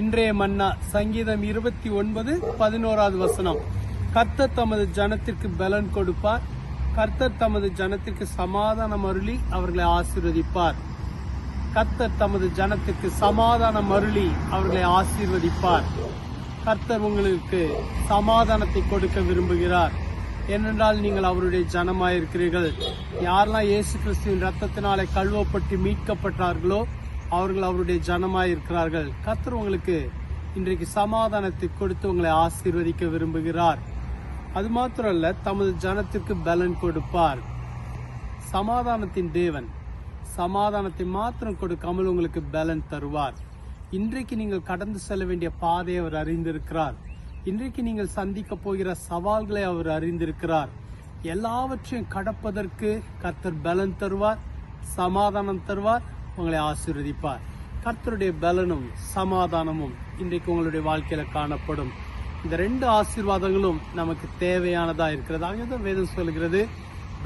இன்றைய மன்னா சங்கீதம் இருபத்தி ஒன்பது பதினோராவது வசனம். கர்த்தர் தமது ஜனத்திற்கு பலன் கொடுப்பார். கர்த்தர் தமது ஜனத்திற்கு சமாதானம் அருளி அவர்களை ஆசீர்வதிப்பார். கர்த்தர் தமது ஜனத்துக்கு சமாதானம் அருளி அவர்களை ஆசீர்வதிப்பார். கர்த்தர் உங்களுக்கு சமாதானத்தை கொடுக்க விரும்புகிறார். ஏனென்றால் நீங்கள் அவருடைய ஜனமாயிருக்கிறீர்கள். யாரெல்லாம் இயேசு கிறிஸ்துவின் ரத்தத்தினாலே கழுவப்பட்டு மீட்கப்பட்டார்களோ அவர்கள் அவருடைய ஜனமாயிருக்கிறார்கள் கர்த்தர் உங்களுக்கு இன்றைக்கு சமாதானத்தை கொடுத்து உங்களை ஆசீர்வதிக்க விரும்புகிறார். அது மாத்திரமல்ல தமது ஜனத்திற்கு பலன் கொடுப்பார். சமாதானத்தின் தேவன் சமாதானத்தை மாத்திரம் கொடுக்காமல் உங்களுக்கு பலன் தருவார். இன்றைக்கு நீங்கள் கடந்து செல்ல வேண்டிய பாதையை அவர் அறிந்திருக்கிறார். இன்றைக்கு நீங்கள் சந்திக்க போகிற சவால்களை அவர் அறிந்திருக்கிறார். எல்லாவற்றையும் கடப்பதற்கு கத்தர் பலன் தருவார் சமாதானம் தருவார் உங்களை ஆசீர்வதிப்பார். கர்த்தருடைய பலனும் சமாதானமும் இன்றைக்கு உங்களுடைய வாழ்க்கையில காணப்படும். இந்த ரெண்டு ஆசீர்வாதங்களும் நமக்கு தேவையானதா இருக்கிறது. ஆகியதான் வேதம் சொல்கிறது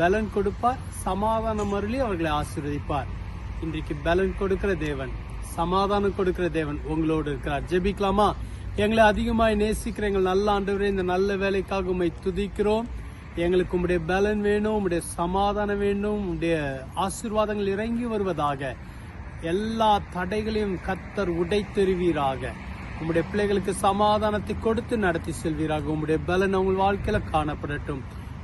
பலன் கொடுப்பார் சமாதானம் அருளி அவர்களை ஆசீர்வதிப்பார். இன்றைக்கு பலன் கொடுக்கிற தேவன் சமாதானம் கொடுக்கிற தேவன் உங்களோடு இருக்கிறார். ஜெபிக்கலாமா? எங்களை அதிகமாய் நேசிக்கிற எங்கள் நல்ல ஆண்டவரே இந்த நல்ல வேலைக்காக உண்மை துதிக்கிறோம். எங்களுக்கு உம்முடைய பலன் வேணும் உம்முடைய சமாதானம் வேண்டும் உம்முடைய ஆசீர்வாதங்கள் இறங்கி வருவதாக. எல்லா தடைகளையும் கத்தர் உடைத்தெறுவீராக. உங்களுடைய பிள்ளைகளுக்கு சமாதானத்தை கொடுத்து நடத்தி செல்வீராக. உங்களுடைய பலன் உங்கள் வாழ்க்கையில காணப்படட்டும்.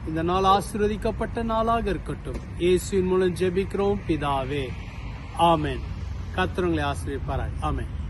இந்த நாள் ஆசீர்வதிக்கப்பட்ட நாளாக இருக்கட்டும். இயேசுவின் மூலம் ஜெபிக்கிறோம் பிதாவே. ஆமேன். கத்திரங்களை உங்களை ஆமேன்.